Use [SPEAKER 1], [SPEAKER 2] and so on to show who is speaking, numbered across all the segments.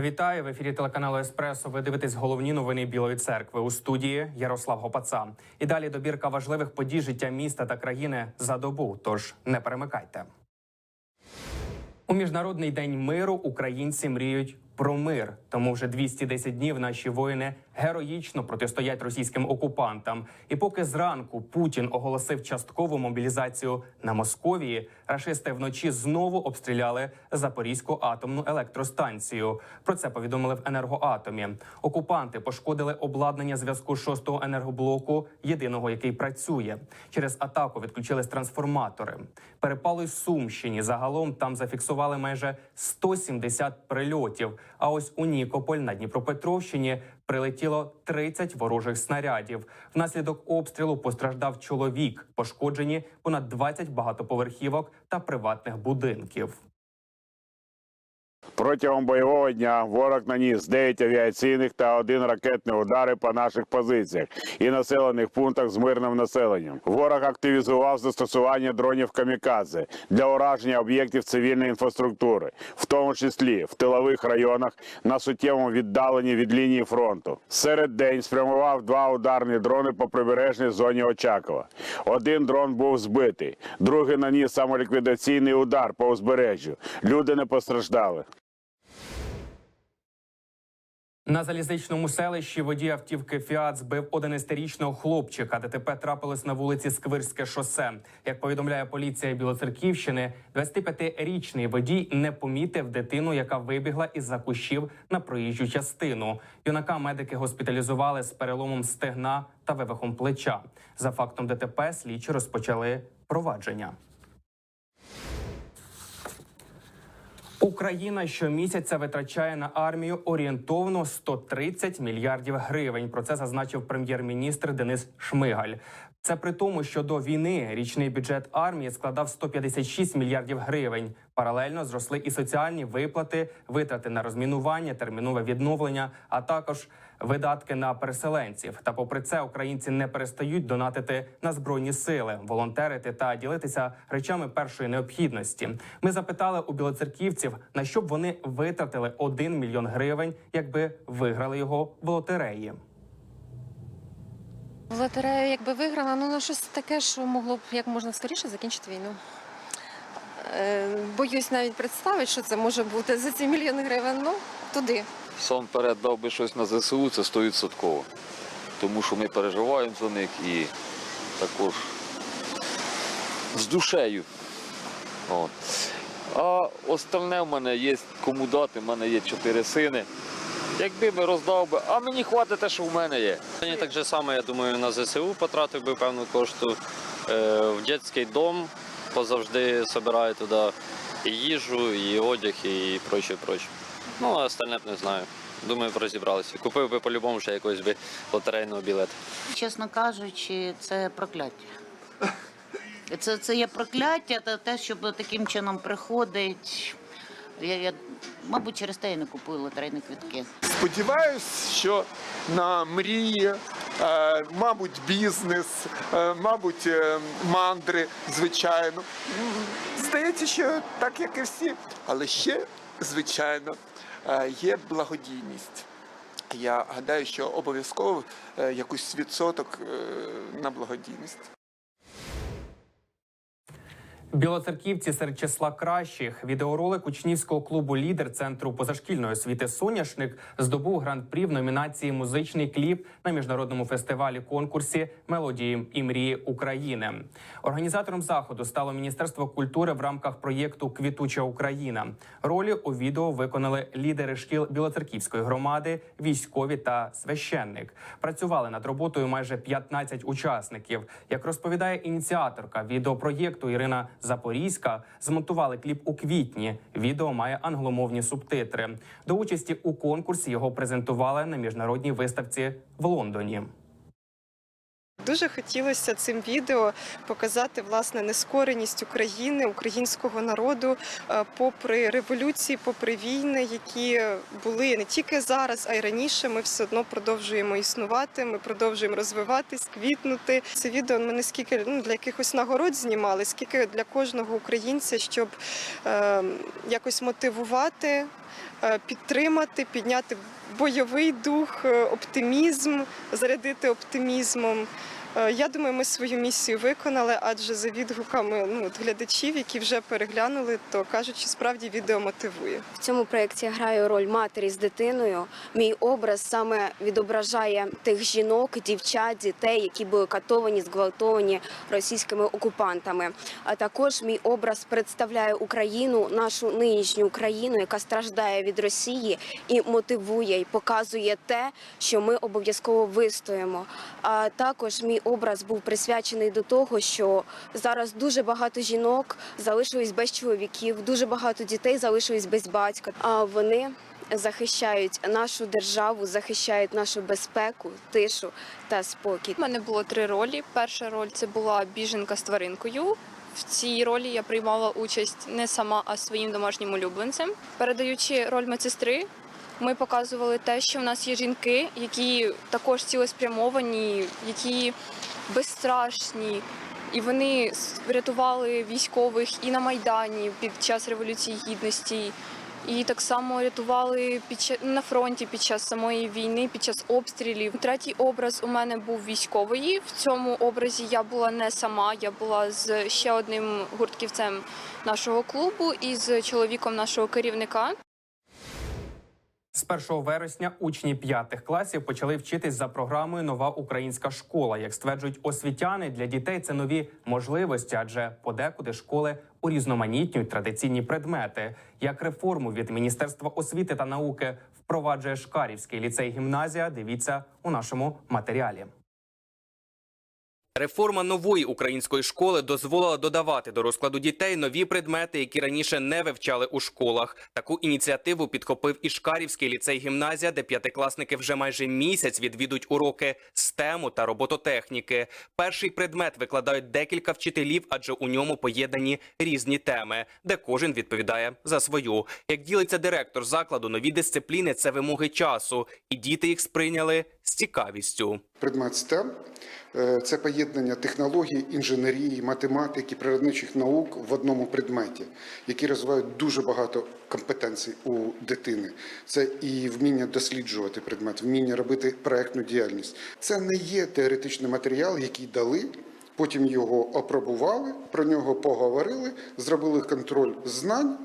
[SPEAKER 1] Вітаю в ефірі телеканалу Еспресо. Ви дивитесь головні новини Білої церкви у студії Ярослав Гопаца. І далі добірка важливих подій життя міста та країни за добу. Тож не перемикайте. У міжнародний день миру українці мріють про мир. Тому вже 210 днів наші воїни героїчно протистоять російським окупантам. І поки зранку Путін оголосив часткову мобілізацію на Московії, рашисти вночі знову обстріляли Запорізьку атомну електростанцію. Про це повідомили в енергоатомі. Окупанти пошкодили обладнання зв'язку шостого енергоблоку, єдиного який працює. Через атаку відключились трансформатори. Перепали Сумщині. Загалом там зафіксували майже 170 прильотів. А ось у Нікополь на Дніпропетровщині прилетіло 30 ворожих снарядів. Внаслідок обстрілу постраждав чоловік. Пошкоджені понад 20 багатоповерхівок та приватних будинків.
[SPEAKER 2] Протягом бойового дня ворог наніс 9 авіаційних та один ракетний удари по наших позиціях і населених пунктах з мирним населенням. Ворог активізував застосування дронів камікадзе для ураження об'єктів цивільної інфраструктури, в тому числі в тилових районах на суттєвому віддаленні від лінії фронту. Серед день спрямував два ударні дрони по прибережній зоні Очакова. Один дрон був збитий, другий наніс самоліквідаційний удар по узбережжю. Люди не постраждали.
[SPEAKER 1] На залізничному селищі водій автівки Фіат збив 11-річного хлопчика. ДТП трапилось на вулиці Сквирське шосе. Як повідомляє поліція Білоцерківщини, 25-річний водій не помітив дитину, яка вибігла із за кущів на проїжджу частину. Юнака медики госпіталізували з переломом стегна та вивихом плеча. За фактом ДТП слідчі розпочали провадження. Україна щомісяця витрачає на армію орієнтовно 130 мільярдів гривень. Про це зазначив прем'єр-міністр Денис Шмигаль. Це при тому, що до війни річний бюджет армії складав 156 мільярдів гривень. Паралельно зросли і соціальні виплати, витрати на розмінування, термінове відновлення, а також видатки на переселенців. Та попри це українці не перестають донатити на збройні сили, волонтерити та ділитися речами першої необхідності. Ми запитали у білоцерківців, на що б вони витратили 1 мільйон гривень, якби виграли його в лотереї.
[SPEAKER 3] В лотерею якби виграла, ну на щось таке, що могло б як можна скоріше закінчити війну. Е, боюсь навіть представити, що це може бути за ці мільйони гривень. Ну, туди.
[SPEAKER 4] Сам перед дав би щось на ЗСУ, це 100%. Тому що ми переживаємо за них і також з душею. От. А остальне в мене є кому дати, в мене є чотири сини. Якби би роздав би, а мені хватить те, що в мене є.
[SPEAKER 5] Я так же само, я думаю, на ЗСУ потратив би певну кошту. Е, В дитячий дом позавжди збираю туди і їжу, і одяг, і проче. Ну, а остальне б не знаю. Думаю, розібралися. Купив би по-любому ще якогось би лотерейного білета.
[SPEAKER 6] Чесно кажучи, це прокляття. Це, це є прокляття, та те, що таким чином приходить. Я, я, мабуть, через те я не купую лотерейні квитки.
[SPEAKER 7] Сподіваюсь, що на мрії, е, мабуть, бізнес, е, мабуть, е, мандри, звичайно. Здається, що так, як і всі. Але ще, звичайно, є благодійність. Я гадаю, що обов'язково е, якийсь відсоток е, на благодійність.
[SPEAKER 1] Білоцерківці серед числа кращих відеоролик учнівського клубу Лідер центру позашкільної освіти Соняшник здобув гран-прі в номінації Музичний кліп на міжнародному фестивалі конкурсі Мелодії і мрії України. Організатором заходу стало Міністерство культури в рамках проєкту Квітуча Україна. Ролі у відео виконали лідери шкіл Білоцерківської громади, військові та священник. Працювали над роботою майже 15 учасників. Як розповідає ініціаторка відеопроєкту Ірина Запорізька, змонтували кліп у квітні. Відео має англомовні субтитри. До участі у конкурсі його презентували на міжнародній виставці в Лондоні.
[SPEAKER 8] Дуже хотілося цим відео показати власне нескореність України, українського народу, е, попри революції, попри війни, які були не тільки зараз, а й раніше. Ми все одно продовжуємо існувати. Ми продовжуємо розвиватись, квітнути. Це відео ми не скільки ну, для якихось нагород знімали, скільки для кожного українця, щоб е, якось мотивувати, е, підтримати, підняти бойовий дух, е, оптимізм, зарядити оптимізмом. Е, Я думаю, ми свою місію виконали, адже за відгуками ну, глядачів, які вже переглянули, то кажуть, що справді відео мотивує.
[SPEAKER 9] В цьому проєкті граю роль матері з дитиною. Мій образ саме відображає тих жінок, дівчат, дітей, які були катовані, зґвалтовані російськими окупантами. А також мій образ представляє Україну, нашу нинішню Україну, яка страждає від Росії і мотивує і показує те, що ми обов'язково вистоїмо. А також мій образ був присвячений до того, що зараз дуже багато жінок залишились без чоловіків, дуже багато дітей залишились без батька. А вони захищають нашу державу, захищають нашу безпеку, тишу та спокій.
[SPEAKER 10] У мене було три ролі. Перша роль це була біженка з тваринкою. В цій ролі я приймала участь не сама, а своїм домашнім улюбленцем. Передаючи роль медсестри, ми показували те, що в нас є жінки, які також цілеспрямовані, які безстрашні. І вони врятували військових і на Майдані під час Революції Гідності, і так само рятували під ча- на фронті під час самої війни, під час обстрілів. Третій образ у мене був військової. В цьому образі я була не сама, я була з ще одним гуртківцем нашого клубу і з чоловіком нашого керівника.
[SPEAKER 1] З 1 вересня учні п'ятих класів почали вчитись за програмою Нова українська школа. Як стверджують освітяни, для дітей це нові можливості, адже подекуди школи урізноманітнюють традиційні предмети. Як реформу від Міністерства освіти та науки впроваджує Шкарівський ліцей гімназія. Дивіться у нашому матеріалі. Реформа нової української школи дозволила додавати до розкладу дітей нові предмети, які раніше не вивчали у школах. Таку ініціативу підхопив і Шкарівський ліцей гімназія, де п'ятикласники вже майже місяць відвідують уроки стему та робототехніки. Перший предмет викладають декілька вчителів, адже у ньому поєднані різні теми, де кожен відповідає за свою. Як ділиться директор закладу, нові дисципліни це вимоги часу, і діти їх сприйняли з цікавістю.
[SPEAKER 11] Предмет STEM е, – це поєднання технологій, інженерії, математики, природничих наук в одному предметі, які розвивають дуже багато компетенцій у дитини. Це і вміння досліджувати предмет, вміння робити проектну діяльність. Це не є теоретичний матеріал, який дали. Потім його опробували, про нього поговорили, зробили контроль знань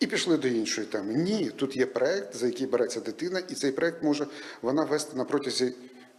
[SPEAKER 11] і пішли до іншої теми. Ні, тут є проект, за який береться дитина, і цей проект може вона вести на протязі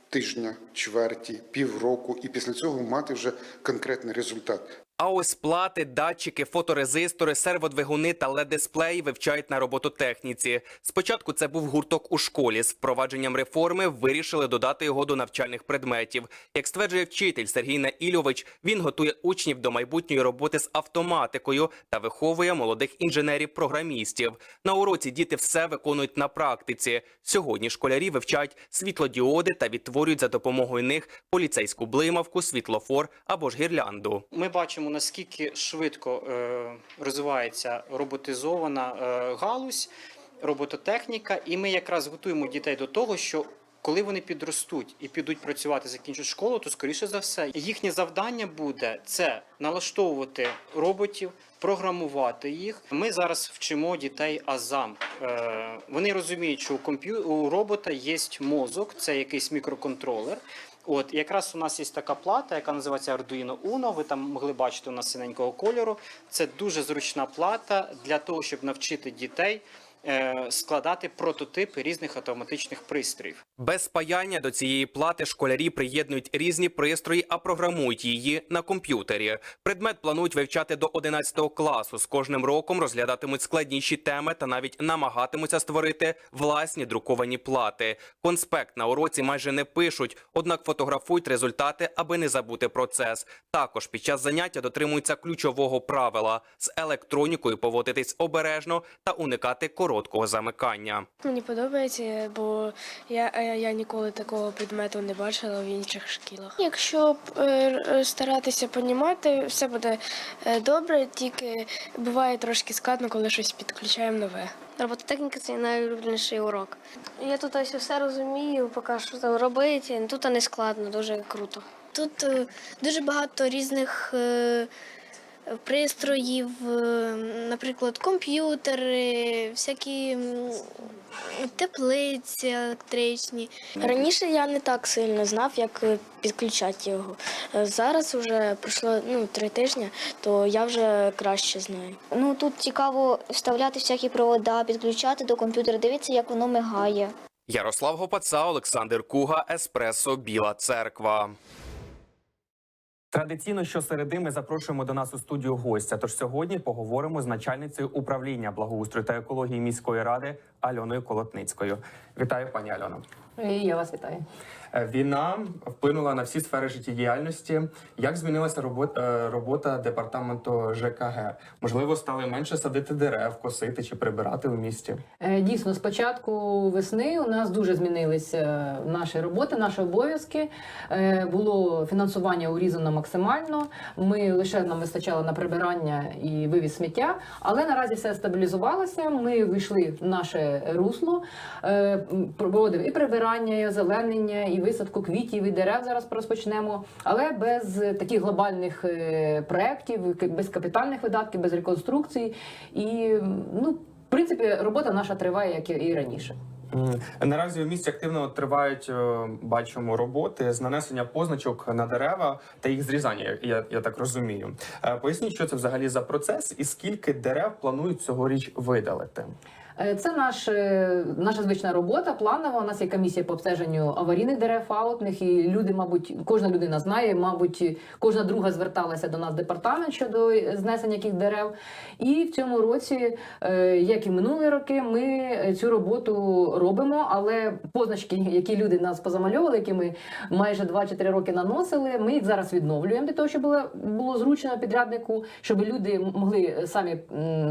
[SPEAKER 11] тижня, чверті, півроку, і після цього мати вже конкретний результат.
[SPEAKER 1] А ось плати, датчики, фоторезистори, серводвигуни та LED-дисплеї вивчають на робототехніці. Спочатку це був гурток у школі. З впровадженням реформи вирішили додати його до навчальних предметів. Як стверджує вчитель Сергій Наільович, він готує учнів до майбутньої роботи з автоматикою та виховує молодих інженерів-програмістів. На уроці діти все виконують на практиці. Сьогодні школярі вивчають світлодіоди та відтворюють за допомогою них поліцейську блимавку, світлофор або ж гірлянду.
[SPEAKER 12] Ми бачимо, наскільки швидко е, розвивається роботизована е, галузь, робототехніка, і ми якраз готуємо дітей до того, що коли вони підростуть і підуть працювати, закінчать школу, то скоріше за все їхнє завдання буде це налаштовувати роботів, програмувати їх. Ми зараз вчимо дітей азам. Е, вони розуміють, що у робота є мозок, це якийсь мікроконтролер. От якраз у нас є така плата, яка називається Arduino Uno. Ви там могли бачити у нас синенького кольору. Це дуже зручна плата для того, щоб навчити дітей складати прототипи різних автоматичних пристроїв.
[SPEAKER 1] Без спаяння до цієї плати школярі приєднують різні пристрої, а програмують її на комп'ютері. Предмет планують вивчати до 11 класу. З кожним роком розглядатимуть складніші теми та навіть намагатимуться створити власні друковані плати. Конспект на уроці майже не пишуть, однак фотографують результати, аби не забути процес. Також під час заняття дотримуються ключового правила з електронікою поводитись обережно та уникати коротких короткого замикання.
[SPEAKER 13] Мені подобається, бо я, я, я ніколи такого предмету не бачила в інших шкілах. Якщо е, старатися понімати, все буде е, добре, тільки буває трошки складно, коли щось підключаємо нове.
[SPEAKER 14] Робототехніка це найулюбленіший урок. Я тут ось все розумію, поки що там робити. Тут не складно, дуже круто. Тут е, дуже багато різних е, пристроїв, наприклад, комп'ютери, всякі теплиці електричні. Раніше я не так сильно знав, як е, підключати його. Е, Зараз вже пройшло ну, три тижні, то я вже краще знаю. Ну тут цікаво вставляти всякі провода, підключати до комп'ютера, дивитися, як воно мигає.
[SPEAKER 1] Ярослав Гопаца, Олександр Куга, Еспресо, Біла Церква. Традиційно щосереди ми запрошуємо до нас у студію гостя. Тож сьогодні поговоримо з начальницею управління благоустрою та екології міської ради Альоною Колотницькою. Вітаю, пані Альоно.
[SPEAKER 15] Я вас вітаю.
[SPEAKER 1] Е, Війна вплинула на всі сфери життєдіяльності. Як змінилася робота, робота департаменту ЖКГ? Можливо, стали менше садити дерев, косити чи прибирати у місті?
[SPEAKER 15] Е, Дійсно, з початку весни у нас дуже змінилися наші роботи, наші обов'язки. Е, Було фінансування урізано максимально. Ми лише нам вистачало на прибирання і вивіз сміття, але наразі все стабілізувалося. Ми вийшли в наше русло, е, проводив і прибирання, і озеленення, і висадку квітів, і дерев зараз розпочнемо. Але без таких глобальних е, проєктів, без капітальних видатків, без реконструкцій. І ну, в принципі, робота наша триває, як і раніше.
[SPEAKER 1] Наразі у місті активно тривають, е, бачимо, роботи з нанесення позначок на дерева та їх зрізання. Я, я так розумію. Е, Поясніть, що це взагалі за процес, і скільки дерев планують цьогоріч видалити?
[SPEAKER 15] Е, Це наш, е, наша звична робота, планова. У нас є комісія по обстеженню аварійних дерев, аутних, і люди, мабуть, кожна людина знає, мабуть, кожна друга зверталася до нас в департамент щодо знесення яких дерев. І в цьому році, е, як і минулі роки, ми цю роботу робимо, але позначки, які люди нас позамальовували, які ми майже 2 чи 3 роки наносили, ми їх зараз відновлюємо для того, щоб було, було зручно підряднику, щоб люди могли самі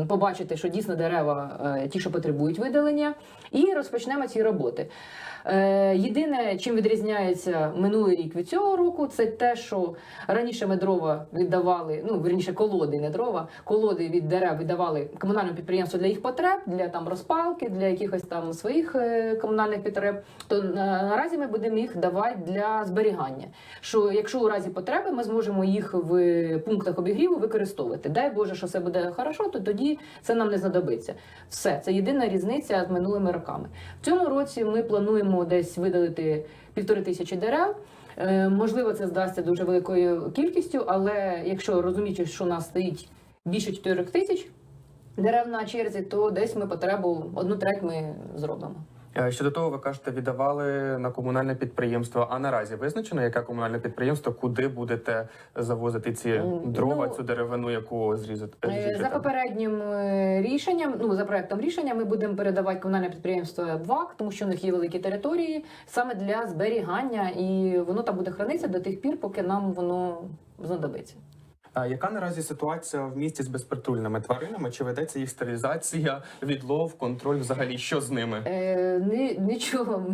[SPEAKER 15] побачити, що дійсно дерева ті, що потребують видалення, і розпочнемо ці роботи. Е, Єдине, чим відрізняється минулий рік від цього року, це те, що раніше ми дрова віддавали, ну верніше колоди, не дрова, колоди від дерев віддавали комунальному підприємству для їх потреб, для там розпалки, для якихось там своїх е, комунальних потреб. То наразі ми будемо їх давати для зберігання. Що якщо у разі потреби ми зможемо їх в пунктах обігріву використовувати. Дай Боже, що все буде хорошо, то тоді це нам не знадобиться. Все, це єдина різниця з минулими роками. В цьому році ми плануємо десь видалити півтори тисячі дерев. Е, Можливо, це здасться дуже великою кількістю, але якщо розуміючи, що у нас стоїть більше 4 тисяч дерев на черзі, то десь ми потребу одну треть ми зробимо.
[SPEAKER 1] Е, Щодо того, ви кажете, віддавали на комунальне підприємство. А наразі визначено, яке комунальне підприємство, куди будете завозити ці дрова,
[SPEAKER 15] ну,
[SPEAKER 1] цю деревину, яку зрізати?
[SPEAKER 15] Е, За попереднім е, рішенням, ну за проектом рішення, ми будемо передавати комунальне підприємство БВАК, тому що у них є великі території саме для зберігання, і воно там буде хранитися до тих пір, поки нам воно знадобиться.
[SPEAKER 1] Яка наразі ситуація в місті з безпритульними тваринами? Чи ведеться їх стерилізація, відлов, контроль? Взагалі, що з ними?
[SPEAKER 15] Е, ні, нічого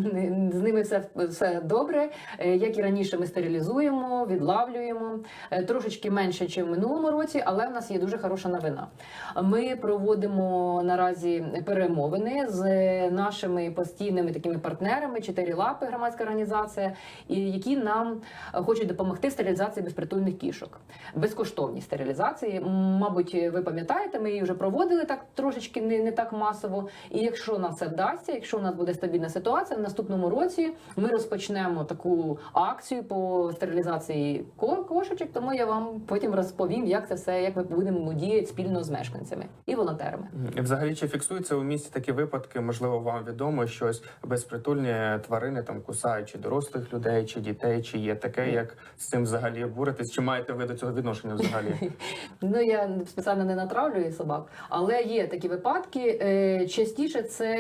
[SPEAKER 15] з ними все, все добре. Е, як і раніше, ми стерилізуємо, відлавлюємо Е, трошечки менше, ніж в минулому році, але в нас є дуже хороша новина. Ми проводимо наразі перемовини з нашими постійними такими партнерами, чотири лапи, громадська організація, які нам е, хочуть допомогти стерилізації безпритульних кішок. Безкоштовні стерилізації. Мабуть, ви пам'ятаєте, ми її вже проводили так трошечки не, не так масово. І якщо нам це вдасться, якщо у нас буде стабільна ситуація, в наступному році ми розпочнемо таку акцію по стерилізації ко- кошечок. Тому я вам потім розповім, як це все, як ми будемо діяти спільно з мешканцями і волонтерами.
[SPEAKER 1] І Взагалі, чи фіксуються у місті такі випадки? Можливо, вам відомо щось безпритульні тварини там кусають чи дорослих людей, чи дітей, чи є таке, як з цим взагалі боротись? Чи маєте ви до цього відношення взагалі?
[SPEAKER 15] Ну я спеціально не натравлюю собак, але є такі випадки. Е, Частіше це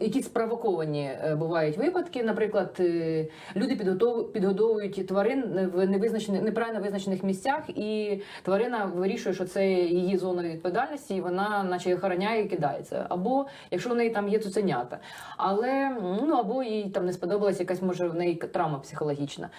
[SPEAKER 15] якісь спровоковані е, бувають випадки. Наприклад, е, люди підгодовують тварин в невизначених неправильно визначених місцях, і тварина вирішує, що це її зона відповідальності, і вона, наче охороняє і кидається. Або якщо в неї там є цуценята, але ну або їй там не сподобалась якась може в неї травма психологічна.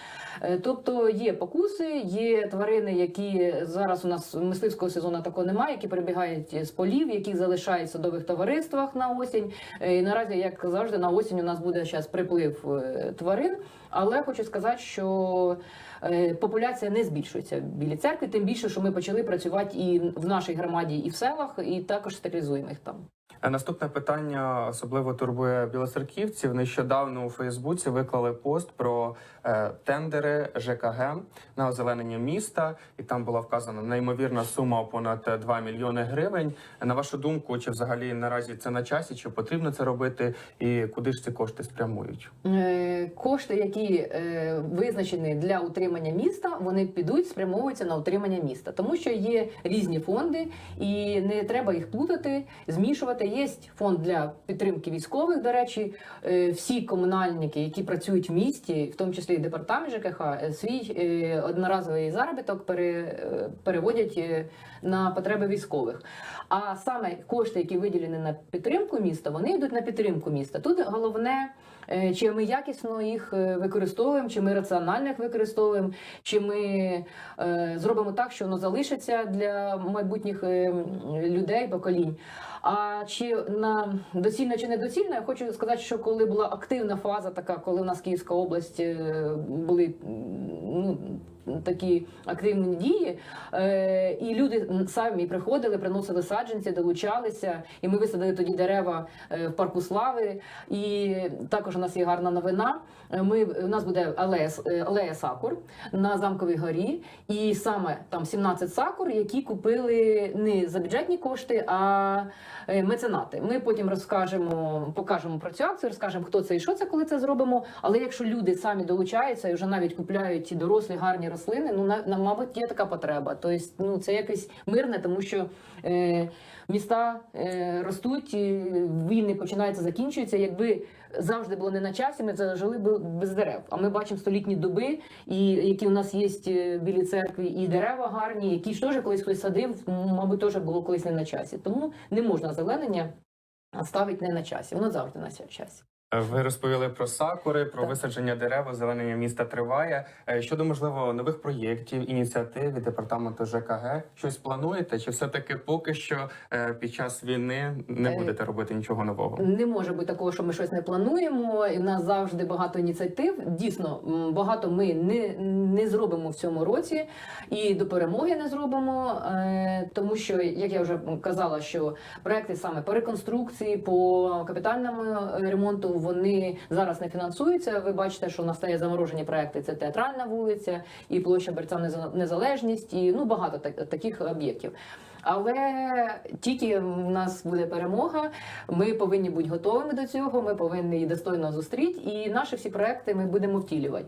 [SPEAKER 15] Тобто є покуси, є тварини, які зараз у нас мисливського сезону такого немає, які перебігають з полів, які залишають в садових товариствах на осінь. Е, І наразі, як завжди, на осінь у нас буде зараз приплив е, тварин. Але хочу сказати, що популяція не збільшується в білій церкві, тим більше, що ми почали працювати і в нашій громаді, і в селах, і також стерилізуємо їх там.
[SPEAKER 1] Е, Наступне питання особливо турбує білоцерківців. Нещодавно у Фейсбуці виклали пост про е, тендери ЖКГ на озеленення міста, і там була вказана неймовірна сума понад 2 мільйони гривень. На вашу думку, чи взагалі наразі це на часі, чи потрібно це робити, і куди ж ці кошти спрямують?
[SPEAKER 15] Е, Кошти, які е, визначені для утримання міста, вони підуть спрямовуються на утримання міста, тому що є різні фонди, і не треба їх плутати, змішувати. Є фонд для підтримки військових. До речі, Е, всі комунальники, які працюють в місті, в тому числі і департамент ЖКХ, е, свій е, одноразовий заробіток пере, переводять на потреби військових. А саме кошти, які виділені на підтримку міста, вони йдуть на підтримку міста. Тут головне. Е, Чи ми якісно їх е, використовуємо, чи ми раціонально їх використовуємо, чи ми е, зробимо так, що воно залишиться для майбутніх людей, поколінь. А чи на доцільно чи недоцільно, я хочу сказати, що коли була активна фаза, така коли у нас Київська область е, були ну, такі активні дії, е, і люди самі приходили, приносили саджанці, долучалися, і ми висадили тоді дерева е, в парку слави. І також у нас є гарна новина. Е, Ми у нас буде алея, е, алея сакур на замковій горі, і саме там 17 сакур, які купили не за бюджетні кошти, а е, меценати. Ми потім розкажемо, покажемо про цю акцію, розкажемо, хто це і що це, коли це зробимо. Але якщо люди самі долучаються і вже навіть купляють ті дорослі гарні рослини, ну на, на мабуть, є така потреба. Тобто, ну це якесь мирне, тому що міста ростуть, війни починаються, закінчуються. Якби завжди було не на часі, ми це б без дерев. А ми бачимо столітні дуби, і які у нас є е, білі церкві, і дерева гарні, які ж теж колись хтось садив, мабуть, теж було колись не на часі. Тому не можна зеленення ставити не на часі. Воно завжди на часі.
[SPEAKER 1] Ви розповіли про сакури, про
[SPEAKER 15] Так.
[SPEAKER 1] висадження дерев, озеленення міста триває. Е, Щодо можливо нових проєктів, ініціатив від департаменту ЖКГ, щось плануєте? Чи все таки поки що е, під час війни не
[SPEAKER 15] Е,
[SPEAKER 1] будете робити нічого нового?
[SPEAKER 15] Не може бути такого, що ми щось не плануємо. І в нас завжди багато ініціатив. Дійсно, багато ми не, не зробимо в цьому році і до перемоги не зробимо. Тому що, як я вже казала, що проекти саме по реконструкції, по капітальному ремонту вони зараз не фінансуються. Ви бачите, що настає заморожені проекти. Це театральна вулиця і площа Берця Незалежність, і ну багато так- таких об'єктів. Але тільки в нас буде перемога, ми повинні бути готовими до цього. Ми повинні її достойно зустріти, і наші всі проекти ми будемо втілювати.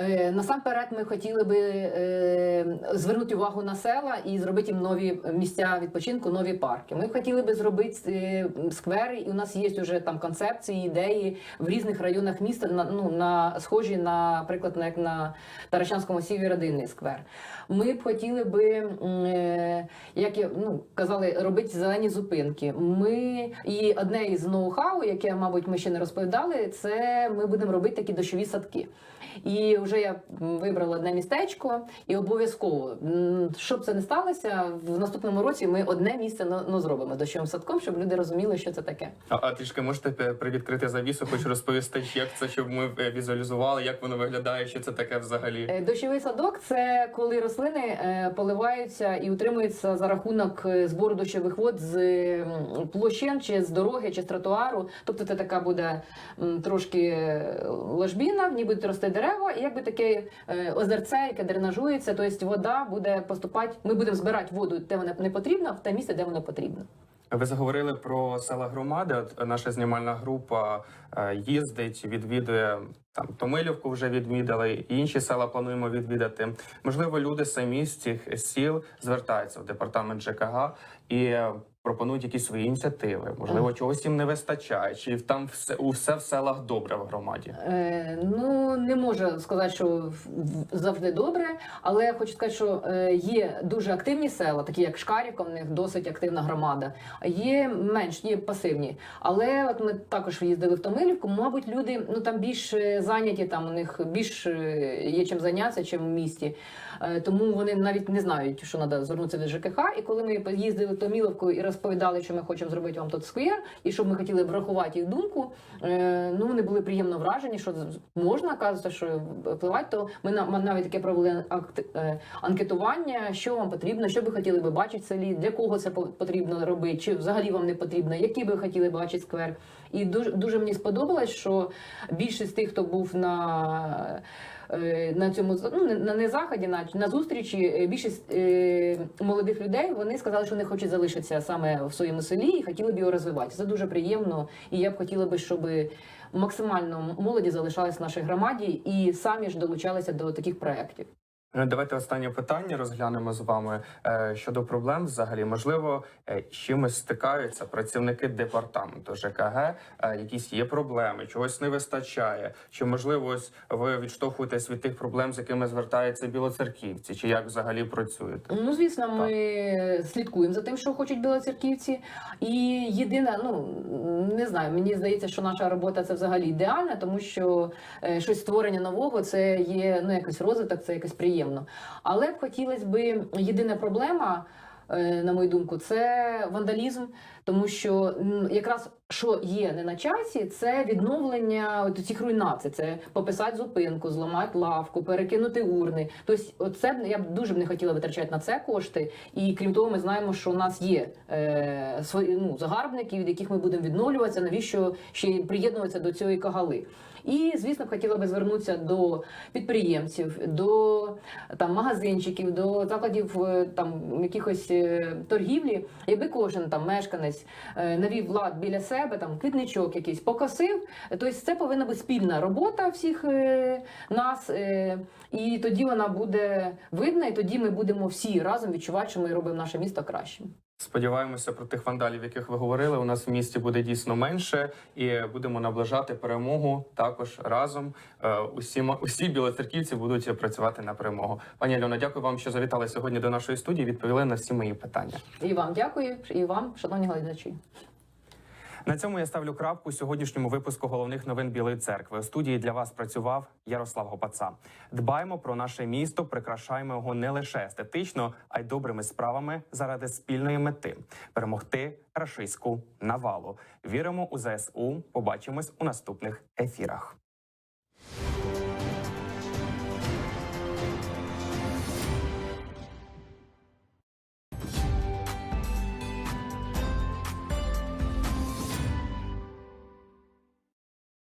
[SPEAKER 15] Е, Насамперед, ми хотіли би е, звернути увагу на села і зробити їм нові місця відпочинку, нові парки. Ми хотіли би зробити е, сквери, і у нас є вже там концепції, ідеї в різних районах міста на ну на схожі, наприклад, на як на Таращанському сіві родинний сквер. Ми б хотіли би, як я ну казали, робити зелені зупинки. Ми і одне із ноу-хау, яке, мабуть, ми ще не розповідали, це ми будемо робити такі дощові садки. І вже я вибрала одне містечко, і обов'язково, щоб це не сталося, в наступному році ми одне місце ну, зробимо з дощовим садком, щоб люди розуміли, що це таке.
[SPEAKER 1] А, а трішки можете привідкрити завісу, хоч розповісти, як це, щоб ми е, візуалізували, як воно виглядає, що це таке взагалі.
[SPEAKER 15] Е, Дощовий садок це коли рослини е, поливаються і утримуються за рахунок збору дощових вод з площин чи з дороги, чи з тротуару. Тобто це така буде трошки ложбіна, в ній будуть рости дерева, і якби таке е, озерце, яке дренажується, тобто вода буде поступати. Ми будемо збирати воду, де вона не потрібна, в те місце, де вона потрібна.
[SPEAKER 1] Ви заговорили про села громади. От наша знімальна група е, їздить, відвідує там Томилівку вже відвідали, інші села плануємо відвідати. Можливо, люди самі з цих сіл звертаються в департамент ЖКГ і пропонують якісь свої ініціативи. Можливо, чогось їм не вистачає, чи там все усе в селах добре в громаді.
[SPEAKER 15] Е, ну не можу сказати, що завжди добре, але хочу сказати, що е, є дуже активні села, такі як Шкарівка, в них досить активна громада. Є менш, є пасивні. Але от ми також їздили в Томилівку. Мабуть, люди ну там більш е, зайняті, там у них більш е, є чим зайнятися, чим в місті. Тому вони навіть не знають, що треба звернутися до ЖКХ. І коли ми поїздили в Томіловку і розповідали, що ми хочемо зробити вам тут сквер, і щоб ми хотіли врахувати їх думку, е, ну вони були приємно вражені, що можна казати, що впливати, то ми навіть таке провели е, анкетування, що вам потрібно, що би хотіли би бачити в селі, для кого це потрібно робити, чи взагалі вам не потрібно, які би хотіли бачити сквер. І дуже дуже мені сподобалось, що більшість тих, хто був на на цьому ну, на не заході, на, на зустрічі, е, більшість е, молодих людей вони сказали, що не хочуть залишитися саме в своєму селі і хотіли б його розвивати. Це дуже приємно, і я б хотіла би, щоб максимально молоді залишались в нашій громаді і самі ж долучалися до таких проєктів.
[SPEAKER 1] Е, Давайте останнє питання розглянемо з вами е, щодо проблем. Взагалі, можливо, е, з чимось стикаються працівники департаменту ЖКГ. Якісь є проблеми, чогось не вистачає. Чи можливо ось ви відштовхуєтесь від тих проблем, з якими звертаються білоцерківці, чи як взагалі працюєте?
[SPEAKER 15] Ну, звісно, ми слідкуємо за тим, що хочуть білоцерківці. І єдине, ну не знаю, мені здається, що наша робота це взагалі ідеальна, тому що щось створення нового це є ну якийсь розвиток, це якось приємно. Але б хотілося б єдина проблема. е, На мою думку, це вандалізм, тому що якраз що є не на часі, це відновлення от цих руйнацій. Це пописати зупинку, зламати лавку, перекинути урни. Тобто, оце я б дуже б не хотіла витрачати на це кошти. І крім того, ми знаємо, що у нас є е, свої ну, загарбники, від яких ми будемо відновлюватися. Навіщо ще приєднуватися до цієї кагали? І звісно, б хотіла би звернутися до підприємців, до там магазинчиків, до закладів е, там якихось е, торгівлі, якби кожен там мешканець е, навів лад біля себе, там квітничок якийсь покосив. Тобто це повинна бути спільна робота всіх е, нас, е, і тоді вона буде видна, і тоді ми будемо всі разом відчувати, що ми робимо наше місто кращим.
[SPEAKER 1] Сподіваємося, про тих вандалів, яких ви говорили, у нас в місті буде дійсно менше, і будемо наближати перемогу також разом. Е, Усі усі білоцерківці будуть працювати на перемогу. Пані Альона, дякую вам, що завітали сьогодні до нашої студії. Відповіли на всі мої питання.
[SPEAKER 15] І вам дякую, і вам, шановні глядачі.
[SPEAKER 1] На цьому я ставлю крапку сьогоднішньому випуску головних новин Білої церкви. У студії для вас працював Ярослав Гопаца. Дбаємо про наше місто, прикрашаємо його не лише естетично, а й добрими справами заради спільної мети перемогти рашистську навалу. Віримо у ЗСУ. Побачимось у наступних ефірах.